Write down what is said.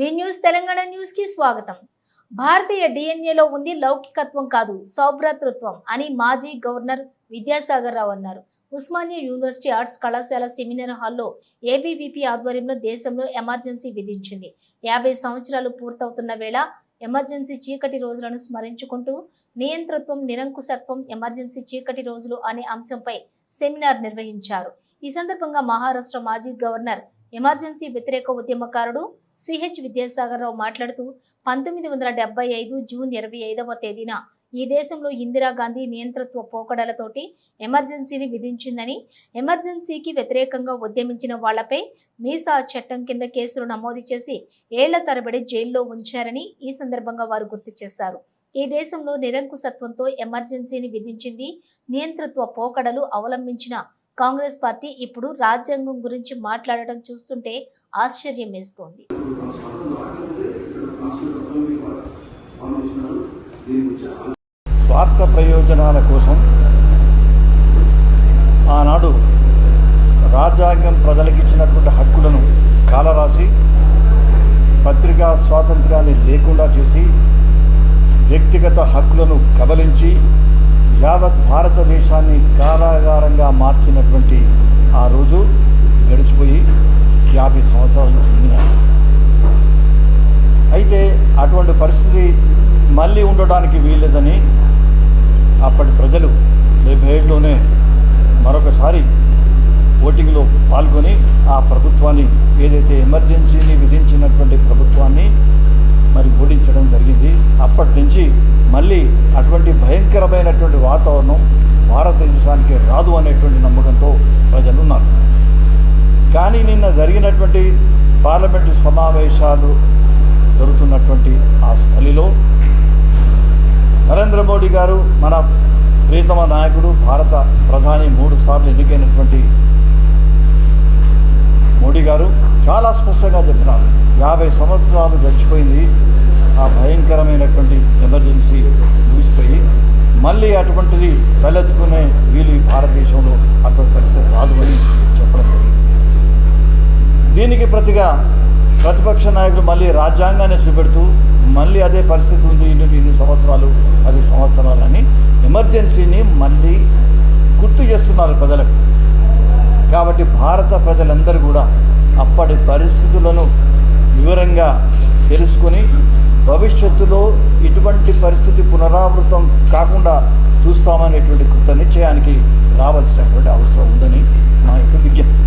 వి news Telangana న్యూస్కి స్వాగతం. భారతీయ డిఎన్ఏలో ఉంది లౌకికత్వం కాదు సౌభ్రాతృత్వం అని మాజీ గవర్నర్ విద్యాసాగర్ రావు అన్నారు. ఉస్మానియా యూనివర్సిటీ ఆర్ట్స్ కళాశాల సెమినార్ హాల్లో ఏబీవీపీ ఆధ్వర్యంలో దేశంలో ఎమర్జెన్సీ విధించింది. యాభై సంవత్సరాలు పూర్తవుతున్న వేళ ఎమర్జెన్సీ చీకటి రోజులను స్మరించుకుంటూ నియంతృత్వం నిరంకుశత్వం ఎమర్జెన్సీ చీకటి రోజులు అనే అంశంపై సెమినార్ నిర్వహించారు. ఈ సందర్భంగా మహారాష్ట్ర మాజీ గవర్నర్ ఎమర్జెన్సీ వ్యతిరేక ఉద్యమకారుడు సిహెచ్ విద్యాసాగర్ రావు మాట్లాడుతూ పంతొమ్మిది వందల డెబ్బై ఐదు జూన్ ఇరవై ఐదవ తేదీన ఈ దేశంలో ఇందిరాగాంధీ నియంతృత్వ పోకడలతోటి ఎమర్జెన్సీని విధించిందని ఎమర్జెన్సీకి వ్యతిరేకంగా ఉద్యమించిన వాళ్ళపై మీసా చట్టం కింద కేసులు నమోదు చేసి ఏళ్ళ తరబడి జైల్లో ఉంచారని ఈ సందర్భంగా వారు గుర్తు చేశారు. ఈ దేశంలో నిరంకుశత్వంతో ఎమర్జెన్సీని విధించింది నియంతృత్వ పోకడలు అవలంబించిన కాంగ్రెస్ పార్టీ ఇప్పుడు రాజ్యాంగం గురించి మాట్లాడటం చూస్తుంటే ఆశ్చర్యం వేస్తోంది స్వార్థ ప్రయోజనాల కోసం ఆనాడు రాజ్యాంగం ప్రజలకిచ్చినటువంటి హక్కులను కాలరాసి పత్రికా స్వాతంత్ర్యాన్ని లేకుండా చేసి వ్యక్తిగత హక్కులను కబలించి యావత్ భారతదేశాన్ని కారాగారంగా మార్చినటువంటి ఆ రోజు గడిచిపోయి యాభై సంవత్సరాలు ఉన్నాయి అయితే అటువంటి పరిస్థితి మళ్ళీ ఉండడానికి వీల్లేదని అప్పటి ప్రజలు డెబ్బై ఏడులోనే మరొకసారి ఓటింగ్లో పాల్గొని ఆ ప్రభుత్వాన్ని ఏదైతే ఎమర్జెన్సీని విధించినటువంటి ప్రభుత్వాన్ని మరి ఓడించడం జరిగింది. అప్పటి నుంచి మళ్ళీ అటువంటి భయంకరమైనటువంటి వాతావరణం భారతదేశానికి రాదు అనేటువంటి నమ్మకంతో ప్రజలు ఉన్నారు కానీ నిన్న జరిగినటువంటి పార్లమెంటు సమావేశాలు జరుగుతున్నటువంటి ఆ స్థలిలో నరేంద్ర మోడీ గారు మన ప్రీతమ నాయకుడు భారత ప్రధాని మూడు సార్లు ఎన్నికైనటువంటి మోడీ గారు చాలా స్పష్టంగా చెప్పినారు యాభై సంవత్సరాలు గడిచిపోయింది. ఆ భయంకరమైనటువంటి ఎమర్జెన్సీ ముగిసిపోయి మళ్ళీ అటువంటిది తలెత్తుకునే వీలు భారతదేశంలో అటువంటి పరిస్థితి రాదు అని చెప్పడం జరిగింది. దీనికి ప్రతిగా ప్రతిపక్ష నాయకులు మళ్ళీ రాజ్యాంగాన్ని చూపెడుతూ మళ్ళీ అదే పరిస్థితి ఉంది ఇన్ని ఇన్ని సంవత్సరాలు పది సంవత్సరాలని ఎమర్జెన్సీని మళ్ళీ గుర్తు చేస్తున్నారు ప్రజలకు. కాబట్టి భారత ప్రజలందరూ కూడా అప్పటి పరిస్థితులను వివరంగా తెలుసుకొని భవిష్యత్తులో ఇటువంటి పరిస్థితి పునరావృతం కాకుండా చూస్తామనేటువంటి కృత నిశ్చయానికి రావాల్సినటువంటి అవసరం ఉందని మా యొక్క విజ్ఞప్తి.